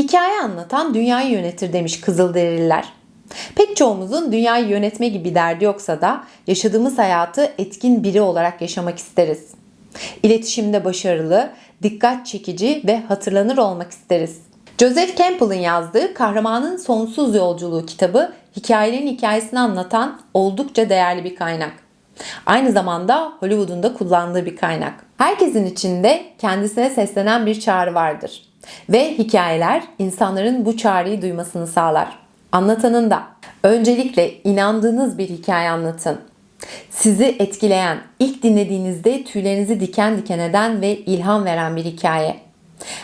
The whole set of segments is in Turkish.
Hikaye anlatan dünyayı yönetir demiş Kızılderililer. Pek çoğumuzun dünyayı yönetme gibi derdi yoksa da yaşadığımız hayatı etkin biri olarak yaşamak isteriz. İletişimde başarılı, dikkat çekici ve hatırlanır olmak isteriz. Joseph Campbell'ın yazdığı Kahramanın Sonsuz Yolculuğu kitabı hikayelerin hikayesini anlatan oldukça değerli bir kaynak. Aynı zamanda Hollywood'un da kullandığı bir kaynak. Herkesin içinde kendisine seslenen bir çağrı vardır. Ve hikayeler insanların bu çağrıyı duymasını sağlar. Anlatanın da öncelikle inandığınız bir hikaye anlatın. Sizi etkileyen, ilk dinlediğinizde tüylerinizi diken diken eden ve ilham veren bir hikaye.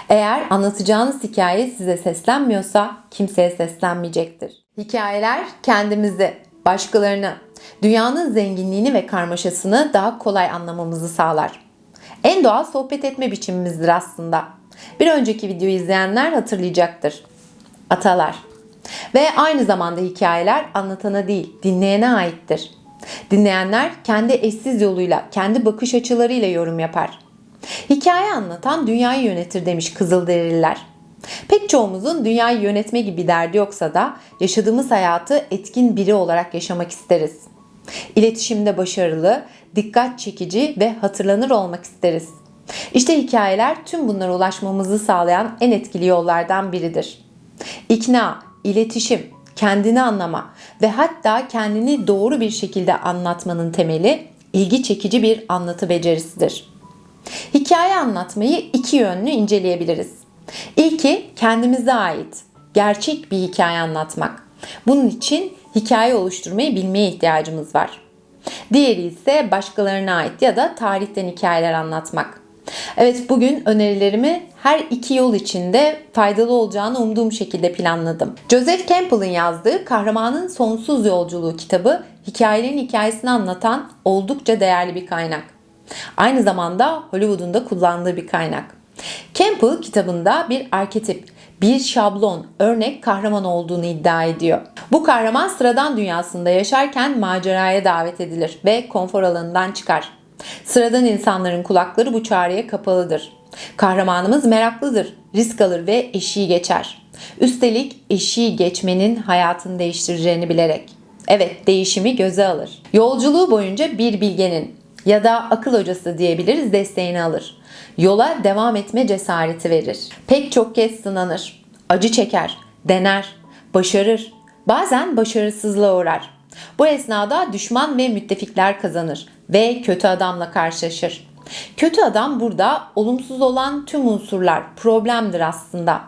Eğer anlatacağınız hikaye size seslenmiyorsa kimseye seslenmeyecektir. Hikayeler kendimizi, başkalarını, dünyanın zenginliğini ve karmaşasını daha kolay anlamamızı sağlar. En doğal sohbet etme biçimimizdir aslında. Bir önceki videoyu izleyenler hatırlayacaktır. Atalar. Ve aynı zamanda hikayeler anlatana değil, dinleyene aittir. Dinleyenler kendi eşsiz yoluyla, kendi bakış açılarıyla yorum yapar. Hikaye anlatan dünyayı yönetir demiş Kızılderililer. Pek çoğumuzun dünyayı yönetme gibi derdi yoksa da yaşadığımız hayatı etkin biri olarak yaşamak isteriz. İletişimde başarılı, dikkat çekici ve hatırlanır olmak isteriz. İşte hikayeler tüm bunlara ulaşmamızı sağlayan en etkili yollardan biridir. İkna, iletişim, kendini anlama ve hatta kendini doğru bir şekilde anlatmanın temeli ilgi çekici bir anlatı becerisidir. Hikaye anlatmayı iki yönlü inceleyebiliriz. İlki kendimize ait, gerçek bir hikaye anlatmak. Bunun için hikaye oluşturmayı bilmeye ihtiyacımız var. Diğeri ise başkalarına ait ya da tarihten hikayeler anlatmak. Evet bugün önerilerimi her iki yol içinde faydalı olacağını umduğum şekilde planladım. Joseph Campbell'ın yazdığı Kahramanın Sonsuz Yolculuğu kitabı hikayelerin hikayesini anlatan oldukça değerli bir kaynak. Aynı zamanda Hollywood'un da kullandığı bir kaynak. Campbell kitabında bir arketip, bir şablon, örnek kahraman olduğunu iddia ediyor. Bu kahraman sıradan dünyasında yaşarken maceraya davet edilir ve konfor alanından çıkar. Sıradan insanların kulakları bu çağrıya kapalıdır. Kahramanımız meraklıdır, risk alır ve eşiği geçer. Üstelik eşiği geçmenin hayatını değiştireceğini bilerek. Evet, değişimi göze alır. Yolculuğu boyunca bir bilgenin ya da akıl hocası diyebiliriz desteğini alır. Yola devam etme cesareti verir. Pek çok kez sınanır. Acı çeker, dener, başarır. Bazen başarısızlığa uğrar. Bu esnada düşman ve müttefikler kazanır ve kötü adamla karşılaşır. Kötü adam burada olumsuz olan tüm unsurlar problemdir aslında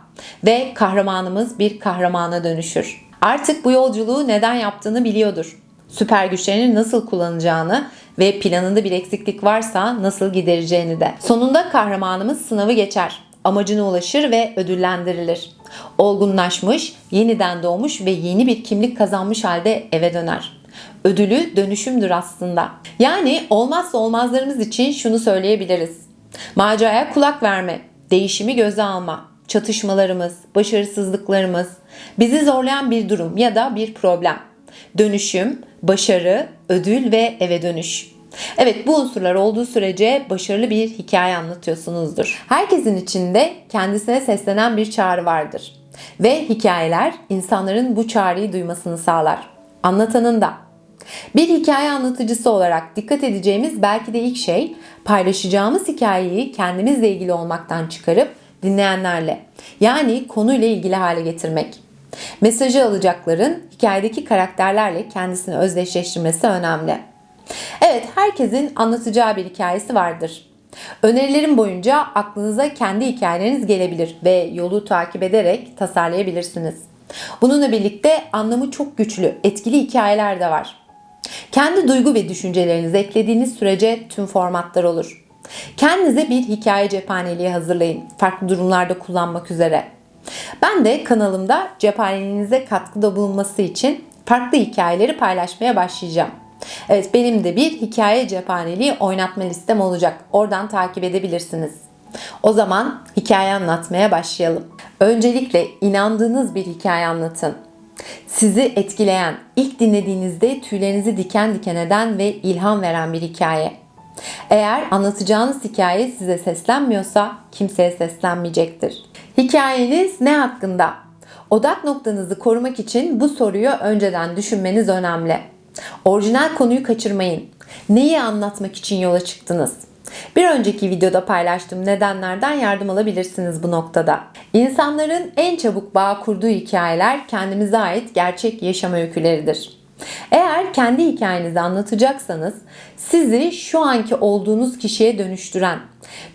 ve kahramanımız bir kahramana dönüşür. Artık bu yolculuğu neden yaptığını biliyordur. Süper güçlerini nasıl kullanacağını ve planında bir eksiklik varsa nasıl gidereceğini de. Sonunda kahramanımız sınavı geçer. Amacına ulaşır ve ödüllendirilir. Olgunlaşmış, yeniden doğmuş ve yeni bir kimlik kazanmış halde eve döner. Ödülü dönüşümdür aslında. Yani olmazsa olmazlarımız için şunu söyleyebiliriz. Maceraya kulak verme, değişimi göze alma, çatışmalarımız, başarısızlıklarımız, bizi zorlayan bir durum ya da bir problem. Dönüşüm, başarı, ödül ve eve dönüş. Evet bu unsurlar olduğu sürece başarılı bir hikaye anlatıyorsunuzdur. Herkesin içinde kendisine seslenen bir çağrı vardır. Ve hikayeler insanların bu çağrıyı duymasını sağlar. Anlatanın da. Bir hikaye anlatıcısı olarak dikkat edeceğimiz belki de ilk şey paylaşacağımız hikayeyi kendimizle ilgili olmaktan çıkarıp dinleyenlerle yani konuyla ilgili hale getirmek. Mesajı alacakların hikayedeki karakterlerle kendisini özdeşleştirmesi önemli. Evet, herkesin anlatacağı bir hikayesi vardır. Önerilerim boyunca aklınıza kendi hikayeleriniz gelebilir ve yolu takip ederek tasarlayabilirsiniz. Bununla birlikte anlamı çok güçlü, etkili hikayeler de var. Kendi duygu ve düşüncelerinizi eklediğiniz sürece tüm formatlar olur. Kendinize bir hikaye cephaneliği hazırlayın. Farklı durumlarda kullanmak üzere. Ben de kanalımda cephaneliğinize katkıda bulunması için farklı hikayeleri paylaşmaya başlayacağım. Evet benim de bir hikaye cephaneliği oynatma listem olacak. Oradan takip edebilirsiniz. O zaman hikaye anlatmaya başlayalım. Öncelikle inandığınız bir hikaye anlatın. Sizi etkileyen, ilk dinlediğinizde tüylerinizi diken diken eden ve ilham veren bir hikaye. Eğer anlatacağınız hikaye size seslenmiyorsa kimseye seslenmeyecektir. Hikayeniz ne hakkında? Odak noktanızı korumak için bu soruyu önceden düşünmeniz önemli. Orijinal konuyu kaçırmayın. Neyi anlatmak için yola çıktınız? Bir önceki videoda paylaştığım nedenlerden yardım alabilirsiniz bu noktada. İnsanların en çabuk bağ kurduğu hikayeler kendimize ait gerçek yaşam öyküleridir. Eğer kendi hikayenizi anlatacaksanız sizi şu anki olduğunuz kişiye dönüştüren,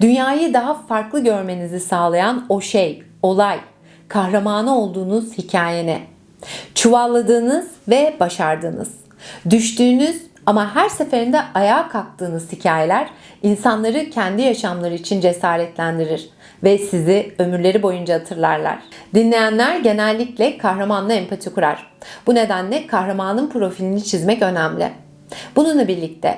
dünyayı daha farklı görmenizi sağlayan o şey, olay, kahramanı olduğunuz hikayene, çuvalladığınız ve başardığınız, düştüğünüz ama her seferinde ayağa kalktığınız hikayeler insanları kendi yaşamları için cesaretlendirir ve sizi ömürleri boyunca hatırlarlar. Dinleyenler genellikle kahramanla empati kurar. Bu nedenle kahramanın profilini çizmek önemli. Bununla birlikte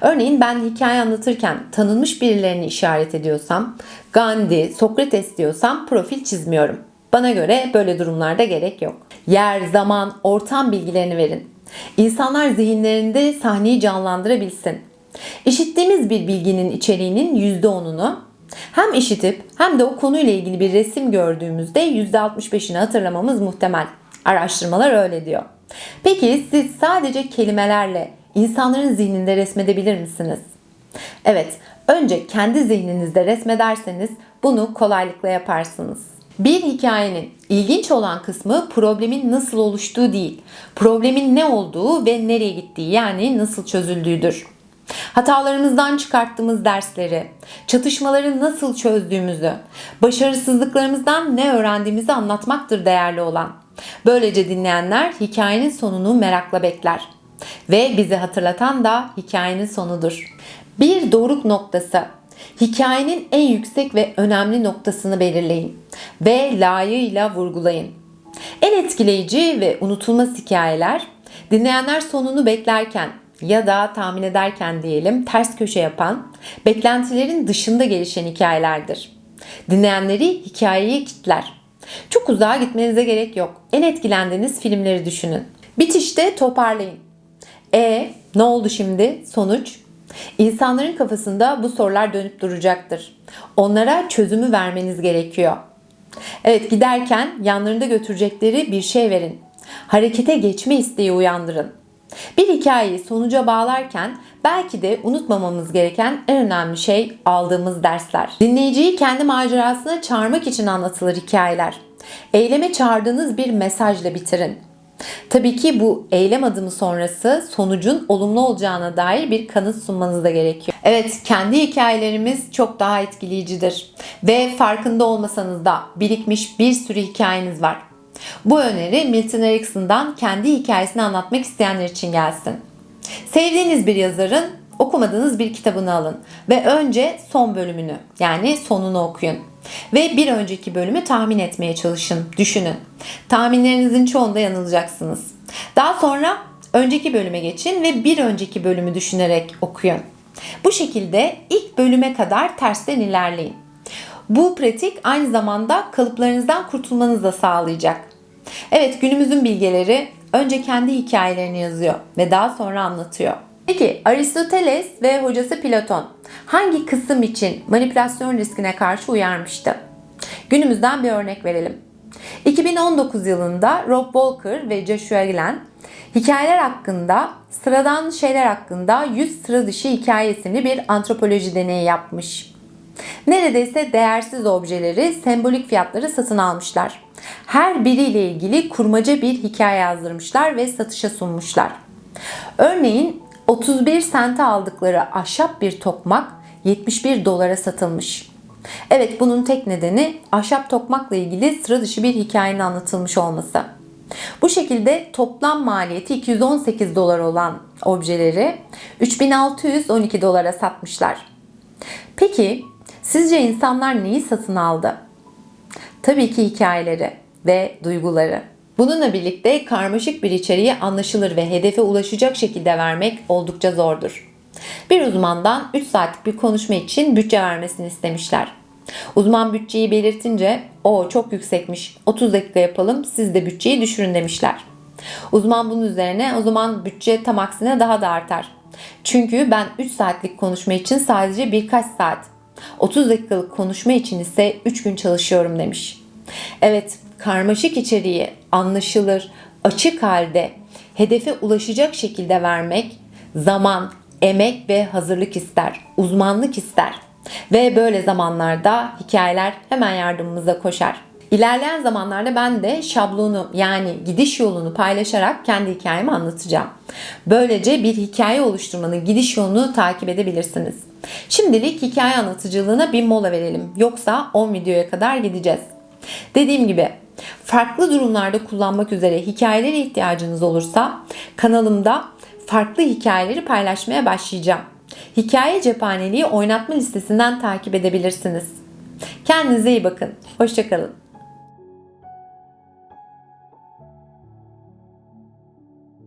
Örneğin ben hikaye anlatırken tanınmış birilerini işaret ediyorsam, Gandhi, Sokrates diyorsam profil çizmiyorum. Bana göre böyle durumlarda gerek yok. Yer, zaman, ortam bilgilerini verin. İnsanlar zihinlerinde sahneyi canlandırabilsin. İşittiğimiz bir bilginin içeriğinin %10'unu hem işitip hem de o konuyla ilgili bir resim gördüğümüzde %65'ini hatırlamamız muhtemel. Araştırmalar öyle diyor. Peki siz sadece kelimelerle insanların zihninde resmedebilir misiniz? Evet, önce kendi zihninizde resmederseniz bunu kolaylıkla yaparsınız. Bir hikayenin ilginç olan kısmı problemin nasıl oluştuğu değil, problemin ne olduğu ve nereye gittiği yani nasıl çözüldüğüdür. Hatalarımızdan çıkarttığımız dersleri, çatışmaları nasıl çözdüğümüzü, başarısızlıklarımızdan ne öğrendiğimizi anlatmaktır değerli olan. Böylece dinleyenler hikayenin sonunu merakla bekler. Ve bizi hatırlatan da hikayenin sonudur. Bir doruk noktası. Hikayenin en yüksek ve önemli noktasını belirleyin ve layığıyla vurgulayın. En etkileyici ve unutulmaz hikayeler dinleyenler sonunu beklerken ya da tahmin ederken diyelim ters köşe yapan, beklentilerin dışında gelişen hikayelerdir. Dinleyenleri hikayeye kitler. Çok uzağa gitmenize gerek yok. En etkilendiğiniz filmleri düşünün. Bitişte toparlayın. E ne oldu şimdi? Sonuç? İnsanların kafasında bu sorular dönüp duracaktır. Onlara çözümü vermeniz gerekiyor. Evet giderken yanlarında götürecekleri bir şey verin. Harekete geçme isteği uyandırın. Bir hikayeyi sonuca bağlarken belki de unutmamamız gereken en önemli şey aldığımız dersler. Dinleyiciyi kendi macerasına çağırmak için anlatılır hikayeler. Eyleme çağırdığınız bir mesajla bitirin. Tabii ki bu eylem adımı sonrası sonucun olumlu olacağına dair bir kanıt sunmanız da gerekiyor. Evet, kendi hikayelerimiz çok daha etkileyicidir ve farkında olmasanız da birikmiş bir sürü hikayeniz var. Bu öneri Milton Erickson'dan kendi hikayesini anlatmak isteyenler için gelsin. Sevdiğiniz bir yazarın okumadığınız bir kitabını alın ve önce son bölümünü yani sonunu okuyun. Ve bir önceki bölümü tahmin etmeye çalışın, düşünün. Tahminlerinizin çoğunda yanılacaksınız. Daha sonra önceki bölüme geçin ve bir önceki bölümü düşünerek okuyun. Bu şekilde ilk bölüme kadar tersten ilerleyin. Bu pratik aynı zamanda kalıplarınızdan kurtulmanızı da sağlayacak. Evet günümüzün bilgeleri önce kendi hikayelerini yazıyor ve daha sonra anlatıyor. Peki Aristoteles ve hocası Platon hangi kısım için manipülasyon riskine karşı uyarmıştı? Günümüzden bir örnek verelim. 2019 yılında Rob Walker ve Joshua Glenn hikayeler hakkında, sıradan şeyler hakkında 100 sıra dışı hikaye isimli bir antropoloji deneyi yapmış. Neredeyse değersiz objeleri sembolik fiyatları satın almışlar. Her biriyle ilgili kurmaca bir hikaye yazdırmışlar ve satışa sunmuşlar. Örneğin 31 sente aldıkları ahşap bir tokmak 71 dolara satılmış. Evet bunun tek nedeni ahşap tokmakla ilgili sıra dışı bir hikayenin anlatılmış olması. Bu şekilde toplam maliyeti 218 dolar olan objeleri 3612 dolara satmışlar. Peki sizce insanlar neyi satın aldı? Tabii ki hikayeleri ve duyguları. Bununla birlikte karmaşık bir içeriği anlaşılır ve hedefe ulaşacak şekilde vermek oldukça zordur. Bir uzmandan 3 saatlik bir konuşma için bütçe vermesini istemişler. Uzman bütçeyi belirtince o çok yüksekmiş 30 dakika yapalım siz de bütçeyi düşürün demişler. Uzman bunun üzerine o zaman bütçe tam aksine daha da artar. Çünkü ben 3 saatlik konuşma için sadece birkaç saat, 30 dakikalık konuşma için ise 3 gün çalışıyorum demiş. Evet, karmaşık içeriği anlaşılır, açık halde hedefe ulaşacak şekilde vermek zaman, emek ve hazırlık ister, uzmanlık ister. Ve böyle zamanlarda hikayeler hemen yardımımıza koşar. İlerleyen zamanlarda ben de şablonu yani gidiş yolunu paylaşarak kendi hikayemi anlatacağım. Böylece bir hikaye oluşturmanın gidiş yolunu takip edebilirsiniz. Şimdilik hikaye anlatıcılığına bir mola verelim. Yoksa 10 videoya kadar gideceğiz. Dediğim gibi farklı durumlarda kullanmak üzere hikayelere ihtiyacınız olursa kanalımda farklı hikayeleri paylaşmaya başlayacağım. Hikaye cephaneliği oynatma listesinden takip edebilirsiniz. Kendinize iyi bakın. Hoşçakalın.